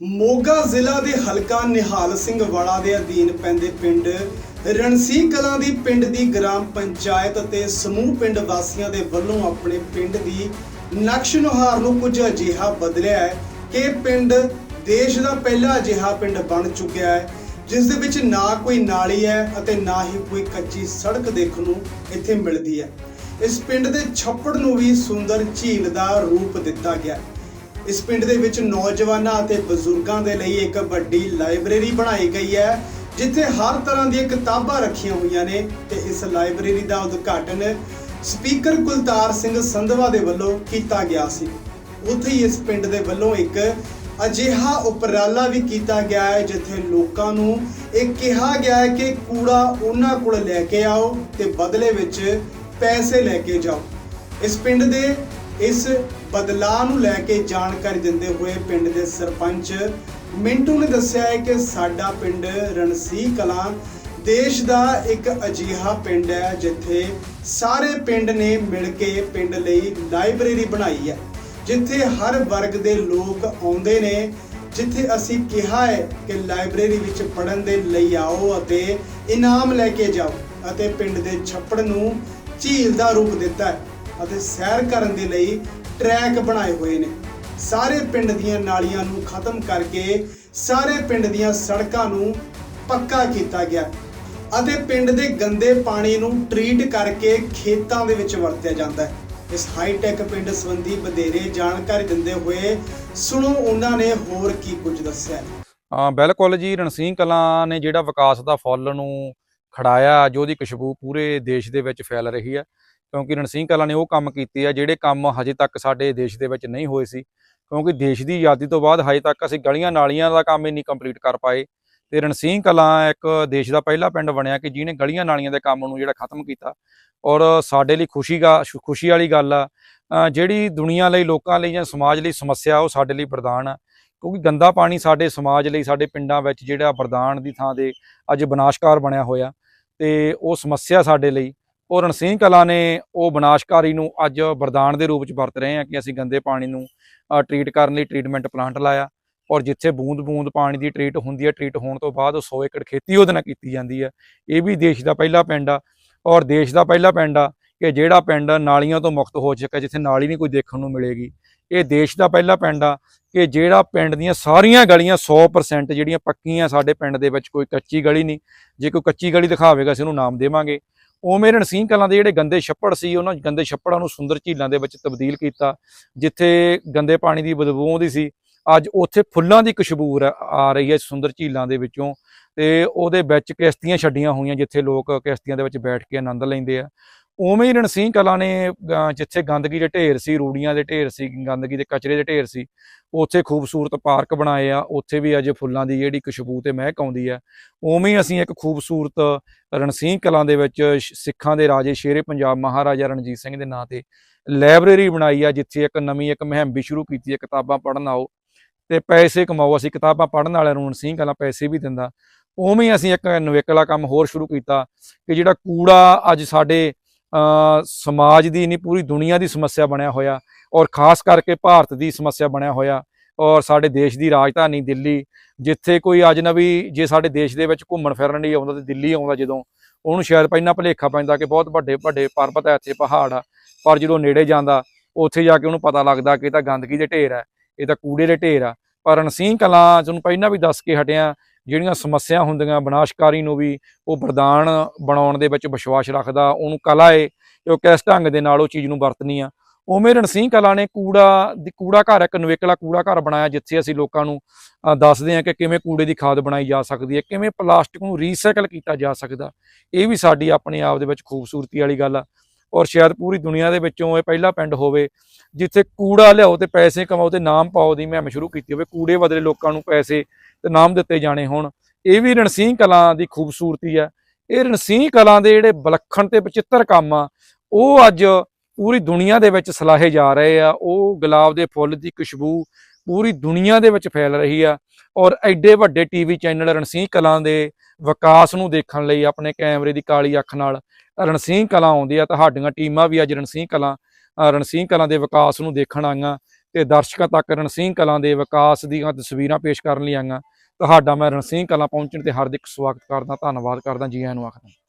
ਮੋਗਾ ਜ਼ਿਲ੍ਹਾ ਦੇ ਹਲਕਾ ਨਿਹਾਲ ਸਿੰਘ ਵਾਲਾ ਦੇ ਅਧੀਨ ਪੈਂਦੇ ਪਿੰਡ ਰਣਸੀ ਕਲਾਂ ਦੀ ਪਿੰਡ ਦੀ ਗ੍ਰਾਮ ਪੰਚਾਇਤ ਅਤੇ ਸਮੂਹ ਪਿੰਡ ਵਾਸੀਆਂ ਦੇ ਵੱਲੋਂ ਆਪਣੇ ਪਿੰਡ ਦੀ ਨਕਸ਼ ਨੁਹਾਰ ਨੂੰ ਕੁਝ ਅਜਿਹਾ ਬਦਲਿਆ ਹੈ ਕਿ ਪਿੰਡ ਦੇਸ਼ ਦਾ ਪਹਿਲਾ ਅਜਿਹਾ ਪਿੰਡ ਬਣ ਚੁੱਕਿਆ ਹੈ, ਜਿਸ ਦੇ ਵਿੱਚ ਨਾ ਕੋਈ ਨਾਲੀ ਹੈ ਅਤੇ ਨਾ ਹੀ ਕੋਈ ਕੱਚੀ ਸੜਕ ਦੇਖਣ ਨੂੰ ਇੱਥੇ ਮਿਲਦੀ ਹੈ ਇਸ ਪਿੰਡ ਦੇ ਛੱਪੜ ਨੂੰ ਵੀ ਸੁੰਦਰ ਝੀਲ ਦਾ ਰੂਪ ਦਿੱਤਾ ਗਿਆ ਹੈ। ਇਸ ਪਿੰਡ ਦੇ ਵਿੱਚ ਨੌਜਵਾਨਾਂ ਅਤੇ ਬਜ਼ੁਰਗਾਂ ਦੇ ਲਈ ਇੱਕ ਵੱਡੀ ਲਾਇਬ੍ਰੇਰੀ ਬਣਾਈ ਗਈ ਹੈ, ਜਿੱਥੇ ਹਰ ਤਰ੍ਹਾਂ ਦੀਆਂ ਕਿਤਾਬਾਂ ਰੱਖੀਆਂ ਹੋਈਆਂ ਨੇ ਤੇ ਇਸ ਲਾਇਬ੍ਰੇਰੀ ਦਾ ਉਦਘਾਟਨ ਸਪੀਕਰ ਕੁਲਤਾਰ ਸਿੰਘ ਸੰਧਵਾ ਦੇ ਵੱਲੋਂ ਕੀਤਾ ਗਿਆ ਸੀ। ਉੱਥੇ ਹੀ ਇਸ ਪਿੰਡ ਦੇ ਵੱਲੋਂ ਇੱਕ ਅਜਿਹਾ ਉਪਰਾਲਾ ਵੀ ਕੀਤਾ ਗਿਆ ਹੈ, ਜਿੱਥੇ ਲੋਕਾਂ ਨੂੰ ਇਹ ਕਿਹਾ ਗਿਆ ਹੈ ਕਿ ਕੂੜਾ ਉਹਨਾਂ ਕੋਲ ਲੈ ਕੇ ਆਓ ਤੇ ਬਦਲੇ ਵਿੱਚ ਪੈਸੇ ਲੈ ਕੇ ਜਾਓ। ਇਸ ਪਿੰਡ ਦੇ ਇਸ ਬਦਲਾਅ ਨੂੰ ਲੈ ਕੇ ਜਾਣਕਾਰੀ ਦਿੰਦੇ ਹੋਏ ਪਿੰਡ ਦੇ ਸਰਪੰਚ ਮਿੰਟੂ ਨੇ ਦੱਸਿਆ ਹੈ ਕਿ ਸਾਡਾ ਪਿੰਡ ਰਣਸੀ ਕਲਾਂ ਦੇਸ਼ ਦਾ ਇੱਕ ਅਜੀਹਾ ਪਿੰਡ ਹੈ, ਜਿੱਥੇ ਸਾਰੇ ਪਿੰਡ ਨੇ ਮਿਲ ਕੇ ਪਿੰਡ ਲਈ ਲਾਇਬ੍ਰੇਰੀ ਬਣਾਈ ਹੈ, ਜਿੱਥੇ ਹਰ ਵਰਗ ਦੇ ਲੋਕ ਆਉਂਦੇ ਨੇ, ਜਿੱਥੇ ਅਸੀਂ ਕਿਹਾ ਹੈ ਕਿ ਲਾਇਬ੍ਰੇਰੀ ਵਿੱਚ ਪੜ੍ਹਨ ਦੇ ਲਈ ਆਓ ਅਤੇ ਇਨਾਮ ਲੈ ਕੇ ਜਾਓ ਅਤੇ ਪਿੰਡ ਦੇ ਛੱਪੜ ਨੂੰ ਝੀਲ ਦਾ ਰੂਪ ਦਿੱਤਾ ਹੈ ਅਤੇ ਸੈਰ ਕਰਨ ਦੇ ਲਈ ਟਰੈਕ ਬਣਾਏ ਹੋਏ ਨੇ। ਸਾਰੇ ਪਿੰਡ ਦੀਆਂ ਨਾਲੀਆਂ ਨੂੰ ਖਤਮ ਕਰਕੇ ਸਾਰੇ ਪਿੰਡ ਦੀਆਂ ਸੜਕਾਂ ਨੂੰ ਪੱਕਾ ਕੀਤਾ ਗਿਆ। ਅਤੇ ਪਿੰਡ ਦੇ ਗੰਦੇ ਪਾਣੀ ਨੂੰ ਟਰੀਟ ਕਰਕੇ ਖੇਤਾਂ ਦੇ ਵਿੱਚ ਵਰਤਿਆ ਜਾਂਦਾ ਹੈ। ਇਸ ਹਾਈਟੈਕ ਪਿੰਡ ਸੰਬੰਧੀ ਵਧੇਰੇ ਜਾਣਕਾਰੀ ਦਿੰਦੇ ਹੋਏ ਸੁਣੋ, ਉਹਨਾਂ ਨੇ ਹੋਰ ਕੀ ਕੁਝ ਦੱਸਿਆ ਹੈ। ਬਿਲਕੁਲ ਜੀ। ਰਣਸੀਂਹ ਕਲਾਂ ਨੇ ਜਿਹੜਾ ਵਿਕਾਸ ਦਾ ਫੁੱਲ ਨੂੰ ਖੜਾਇਆ, ਜੋ ਉਹਦੀ ਖੁਸ਼ਬੂ ਪੂਰੇ ਦੇਸ਼ ਦੇ ਵਿੱਚ ਫੈਲ ਰਹੀ ਹੈ। ਕਿਉਂਕਿ ਰਣਸੀਂਹ ਕਲਾਂ ਨੇ ਉਹ ਕੰਮ ਕੀਤੇ ਆ ਜਿਹੜੇ ਕੰਮ ਹਜੇ ਤੱਕ ਸਾਡੇ ਦੇਸ਼ ਦੇ ਵਿੱਚ ਨਹੀਂ ਹੋਏ ਸੀ। ਕਿਉਂਕਿ ਦੇਸ਼ ਦੀ ਆਜ਼ਾਦੀ ਤੋਂ ਬਾਅਦ ਹਜੇ ਤੱਕ ਅਸੀਂ ਗਲੀਆਂ ਨਾਲੀਆਂ ਦਾ ਕੰਮ ਹੀ ਨਹੀਂ ਕੰਪਲੀਟ ਕਰ ਪਾਏ। ਤੇ ਰਣਸੀਂਹ ਕਲਾਂ ਇੱਕ ਦੇਸ਼ ਦਾ ਪਹਿਲਾ ਪਿੰਡ ਬਣਿਆ ਕਿ ਜਿਹਨੇ ਗਲੀਆਂ ਨਾਲੀਆਂ ਦੇ ਕੰਮ ਨੂੰ ਜਿਹੜਾ ਖਤਮ ਕੀਤਾ। ਔਰ ਸਾਡੇ ਲਈ ਖੁਸ਼ੀ ਦਾ ਖੁਸ਼ੀ ਵਾਲੀ ਗੱਲ ਆ ਜਿਹੜੀ ਦੁਨੀਆ ਲਈ, ਲੋਕਾਂ ਲਈ ਜਾਂ ਸਮਾਜ ਲਈ ਸਮੱਸਿਆ ਉਹ ਸਾਡੇ ਲਈ ਵਰਦਾਨ ਆ। ਕਿਉਂਕਿ ਗੰਦਾ ਪਾਣੀ ਸਾਡੇ ਸਮਾਜ ਲਈ, ਸਾਡੇ ਪਿੰਡਾਂ ਵਿੱਚ ਜਿਹੜਾ ਵਰਦਾਨ ਦੀ ਥਾਂ ਤੇ ਅੱਜ ਵਿਨਾਸ਼ਕਾਰ ਬਣਿਆ ਹੋਇਆ। ਤੇ ਉਹ ਸਮੱਸਿਆ ਸਾਡੇ ਲਈ ਉਹ ਰਣਸੀਂਹ ਕਲਾ ਨੇ ਉਹ ਵਿਨਾਸ਼ਕਾਰੀ ਨੂੰ ਅੱਜ ਵਰਦਾਨ ਦੇ ਰੂਪ 'ਚ ਵਰਤ ਰਹੇ ਹਾਂ ਕਿ ਅਸੀਂ ਗੰਦੇ ਪਾਣੀ ਨੂੰ ਟ੍ਰੀਟ ਕਰਨ ਲਈ ਟ੍ਰੀਟਮੈਂਟ ਪਲਾਂਟ ਲਾਇਆ ਔਰ ਜਿੱਥੇ ਬੂੰਦ-ਬੂੰਦ ਪਾਣੀ ਦੀ ਟ੍ਰੀਟ ਹੁੰਦੀ ਹੈ ਟ੍ਰੀਟ ਹੋਣ ਤੋਂ ਬਾਅਦ 100 ਏਕੜ ਖੇਤੀ ਉਹਦੇ ਨਾਲ ਕੀਤੀ ਜਾਂਦੀ ਹੈ। ਇਹ ਵੀ ਦੇਸ਼ ਦਾ ਪਹਿਲਾ ਪਿੰਡ ਆ ਔਰ ਦੇਸ਼ ਦਾ ਪਹਿਲਾ ਪਿੰਡ ਆ ਕਿ ਜਿਹੜਾ ਪਿੰਡ ਨਾਲੀਆਂ ਤੋਂ ਮੁਕਤ ਹੋ ਚੁੱਕਾ ਜਿੱਥੇ ਨਾਲੀ ਨਹੀਂ ਕੋਈ ਦੇਖਣ ਨੂੰ ਮਿਲੇਗੀ। ਇਹ ਦੇਸ਼ ਦਾ ਪਹਿਲਾ ਪਿੰਡ ਆ ਕਿ ਜਿਹੜਾ ਪਿੰਡ ਦੀਆਂ ਸਾਰੀਆਂ ਗਲੀਆਂ 100% ਜਿਹੜੀਆਂ ਪੱਕੀਆਂ ਸਾਡੇ ਪਿੰਡ ਦੇ ਵਿੱਚ ਕੋਈ ਕੱਚੀ ਗਲੀ ਨਹੀਂ, ਜੇ ਕੋਈ ਕੱਚੀ ਗਲੀ ਦਿਖਾਵੇਗਾ ਅਸੀਂ ਉਹਨੂੰ ਨਾਮ ਦੇਵਾਂਗੇ। ਉਵੇਂ ਰਣਸੀਂਹ ਕਲਾਂ ਦੇ ਜਿਹੜੇ ਗੰਦੇ ਛੱਪੜ ਸੀ, ਉਹਨਾਂ ਗੰਦੇ ਛੱਪੜਾਂ ਨੂੰ ਸੁੰਦਰ ਝੀਲਾਂ ਦੇ ਵਿੱਚ ਤਬਦੀਲ ਕੀਤਾ, ਜਿੱਥੇ ਗੰਦੇ ਪਾਣੀ ਦੀ ਬਦਬੂ ਆਉਂਦੀ ਸੀ। ਅੱਜ ਉੱਥੇ ਫੁੱਲਾਂ ਦੀ ਖੁਸ਼ਬੂ ਆ ਰਹੀ ਹੈ ਸੁੰਦਰ ਝੀਲਾਂ ਦੇ ਵਿੱਚੋਂ। ਤੇ ਉਹਦੇ ਵਿੱਚ ਕਿਸ਼ਤੀਆਂ ਛੱਡੀਆਂ ਹੋਈਆਂ, ਜਿੱਥੇ ਲੋਕ ਕਿਸ਼ਤੀਆਂ ਦੇ ਵਿੱਚ ਬੈਠ ਕੇ ਆਨੰਦ ਲੈਂਦੇ ਆ। ਉਵੇਂ ਹੀ ਰਣਸੀਂਹ ਕਲਾਂ ਨੇ ਜਿੱਥੇ ਗੰਦਗੀ ਦੇ ਢੇਰ ਸੀ, ਰੂੜੀਆਂ ਦੇ ਢੇਰ ਸੀ, ਗੰਦਗੀ ਦੇ ਕਚਰੇ ਦੇ ਢੇਰ ਸੀ, ਉੱਥੇ ਖੂਬਸੂਰਤ ਪਾਰਕ ਬਣਾਏ ਆ, ਉੱਥੇ ਵੀ ਅੱਜ ਫੁੱਲਾਂ ਦੀ ਜਿਹੜੀ ਖੁਸ਼ਬੂ ਤੇ ਮਹਿਕ ਆਉਂਦੀ ਹੈ ਉਵੇਂ ਹੀ ਅਸੀਂ ਇੱਕ ਖੂਬਸੂਰਤ ਰਣਸੀਂਹ ਕਲਾਂ ਦੇ ਵਿੱਚ ਸਿੱਖਾਂ ਦੇ ਰਾਜੇ ਸ਼ੇਰੇ ਪੰਜਾਬ ਮਹਾਰਾਜਾ ਰਣਜੀਤ ਸਿੰਘ ਦੇ ਨਾਂ ਤੇ ਲਾਇਬ੍ਰੇਰੀ ਬਣਾਈ ਆ, ਜਿੱਥੇ ਇੱਕ ਨਵੀਂ ਇੱਕ ਮੁਹਿੰਮ ਵੀ ਸ਼ੁਰੂ ਕੀਤੀ ਹੈ ਕਿਤਾਬਾਂ ਪੜ੍ਹਨ ਆਓ। ਤੇ ਪੈਸੇ ਕਮਾਓ, ਅਸੀਂ ਕਿਤਾਬਾਂ ਪੜ੍ਹਨ ਵਾਲਿਆਂ ਨੂੰ ਰਣਸੀਂਹ ਕਲਾਂ ਪੈਸੇ ਵੀ ਦਿੰਦਾ। ਉਵੇਂ ਹੀ ਅਸੀਂ ਇੱਕ ਨਵੇਕਲਾ ਕੰਮ ਹੋਰ ਸ਼ੁਰੂ ਕੀਤਾ, ਕਿ ਜਿਹੜਾ ਕੂੜਾ ਅੱਜ ਸਾਡੇ ਸਮਾਜ ਦੀ ਨਹੀਂ, ਪੂਰੀ ਦੁਨੀਆ ਦੀ ਸਮੱਸਿਆ ਬਣਿਆ ਹੋਇਆ ਔਰ ਖਾਸ ਕਰਕੇ ਭਾਰਤ ਦੀ ਸਮੱਸਿਆ ਬਣਿਆ ਹੋਇਆ ਔਰ ਸਾਡੇ ਦੇਸ਼ ਦੀ ਰਾਜਧਾਨੀ ਦਿੱਲੀ, ਜਿੱਥੇ ਕੋਈ ਅਜਨਬੀ ਜੇ ਸਾਡੇ ਦੇਸ਼ ਦੇ ਵਿੱਚ ਘੁੰਮਣ ਫਿਰਨ ਲਈ ਆਉਂਦਾ ਤੇ ਦਿੱਲੀ ਆਉਂਦਾ ਜਦੋਂ, ਉਹਨੂੰ ਸ਼ਾਇਦ ਪਹਿਲਾਂ ਭੁਲੇਖਾ ਪੈਂਦਾ ਕਿ ਬਹੁਤ ਵੱਡੇ ਵੱਡੇ ਪਰਬਤ ਹੈ ਇੱਥੇ ਪਹਾੜ ਆ ਪਰ ਜਦੋਂ ਨੇੜੇ ਜਾਂਦਾ, ਉੱਥੇ ਜਾ ਕੇ ਉਹਨੂੰ ਪਤਾ ਲੱਗਦਾ ਕਿ ਇਹ ਤਾਂ ਗੰਦਗੀ ਦੇ ਢੇਰ ਹੈ, ਇਹ ਤਾਂ ਕੂੜੇ ਦੇ ਢੇਰ ਆ। ਪਰ ਰਣਸੀਂਹ ਕਲਾਂ ਤੁਹਾਨੂੰ ਪਹਿਲਾਂ ਵੀ ਦੱਸ ਕੇ ਹਟਿਆ ਜਿਹੜੀਆਂ ਸਮੱਸਿਆ ਹੁੰਦੀਆਂ ਵਿਨਾਸ਼ਕਾਰੀ ਨੂੰ ਵੀ ਉਹ ਵਰਦਾਨ ਬਣਾਉਣ ਦੇ ਵਿੱਚ ਵਿਸ਼ਵਾਸ ਰੱਖਦਾ, ਉਹਨੂੰ ਕਲਾ ਏ ਕਿ ਉਹ ਕਿਸ ਢੰਗ ਦੇ ਨਾਲ ਉਹ ਚੀਜ਼ ਨੂੰ ਵਰਤਣੀ ਆ। ਉਵੇਂ ਰਣਸੀਂਹ ਕਲਾ ਨੇ ਕੂੜਾ ਦੀ, ਕੂੜਾ ਘਰ ਇੱਕ ਨਵੇਕਲਾ ਕੂੜਾ ਘਰ ਬਣਾਇਆ ਜਿੱਥੇ ਅਸੀਂ ਲੋਕਾਂ ਨੂੰ ਦੱਸਦੇ ਹਾਂ ਕਿ ਕਿਵੇਂ ਕੂੜੇ ਦੀ ਖਾਦ ਬਣਾਈ ਜਾ ਸਕਦੀ ਹੈ, ਕਿਵੇਂ ਪਲਾਸਟਿਕ ਨੂੰ ਰੀਸਾਈਕਲ ਕੀਤਾ ਜਾ ਸਕਦਾ। ਇਹ ਵੀ ਸਾਡੀ ਆਪਣੇ ਆਪ ਦੇ ਵਿੱਚ ਖੂਬਸੂਰਤੀ ਵਾਲੀ ਗੱਲ ਆ ਔਰ ਸ਼ਾਇਦ ਪੂਰੀ ਦੁਨੀਆ ਦੇ ਵਿੱਚੋਂ ਇਹ ਪਹਿਲਾ ਪਿੰਡ ਹੋਵੇ ਜਿੱਥੇ ਕੂੜਾ ਲਿਆਓ ਤੇ ਪੈਸੇ ਕਮਾਓ ਤੇ ਨਾਮ ਪਾਓ ਦੀ ਮੁਹਿੰਮ ਸ਼ੁਰੂ ਕੀਤੀ ਹੋਵੇ, ਕੂੜੇ ਬਦਲੇ ਲੋਕਾਂ ਨੂੰ ਪੈਸੇ ਤੇ ਨਾਮ ਦਿੱਤੇ ਜਾਣੇ ਹੋਣ। ਇਹ ਵੀ ਰਣਸੀਂਹ ਕਲਾਂ ਦੀ ਖੂਬਸੂਰਤੀ ਹੈ। ਇਹ ਰਣਸੀਂਹ ਕਲਾਂ ਦੇ ਜਿਹੜੇ ਵਿਲੱਖਣ ਤੇ ਵਿਚਿੱਤਰ ਕੰਮ ਆ ਉਹ ਅੱਜ ਪੂਰੀ ਦੁਨੀਆ ਦੇ ਵਿੱਚ ਸਲਾਹੇ ਜਾ ਰਹੇ ਆ। ਉਹ ਗੁਲਾਬ ਦੇ ਫੁੱਲ ਦੀ ਖੁਸ਼ਬੂ ਪੂਰੀ ਦੁਨੀਆ ਦੇ ਵਿੱਚ ਫੈਲ ਰਹੀ ਆ ਔਰ ਐਡੇ ਵੱਡੇ ਟੀਵੀ ਚੈਨਲ ਰਣਸੀਂਹ ਕਲਾਂ ਦੇ ਵਿਕਾਸ ਨੂੰ ਦੇਖਣ ਲਈ ਆਪਣੇ ਕੈਮਰੇ ਦੀ ਕਾਲੀ ਅੱਖ ਨਾਲ ਰਣਸੀਂਹ ਕਲਾਂ ਆਉਂਦੀ ਆ। ਤੁਹਾਡੀਆਂ ਟੀਮਾਂ ਵੀ ਅੱਜ ਰਣਸੀਂਹ ਕਲਾਂ ਅ, ਰਣਸੀਂਹ ਕਲਾਂ ਦੇ ਵਿਕਾਸ ਨੂੰ ਦੇਖਣ ਆਈਆਂ। ਤੇ ਦਰਸ਼ਕਾਂ ਤੱਕ ਰਣਸੀਂਹ ਕਲਾਂ ਦੇ ਵਿਕਾਸ ਦੀਆਂ ਤਸਵੀਰਾਂ ਪੇਸ਼ ਕਰਨ ਲਈ ਆਈਆਂ ਤੁਹਾਡਾ ਮੈਂ ਰਣਸੀਂਹ ਕਲਾਂ ਪਹੁੰਚਣ ਤੇ ਹਾਰਦਿਕ ਸਵਾਗਤ ਕਰਦਾ, ਧੰਨਵਾਦ ਕਰਦਾ, ਜੀ ਆਇਆਂ ਨੂੰ ਆਖਦਾ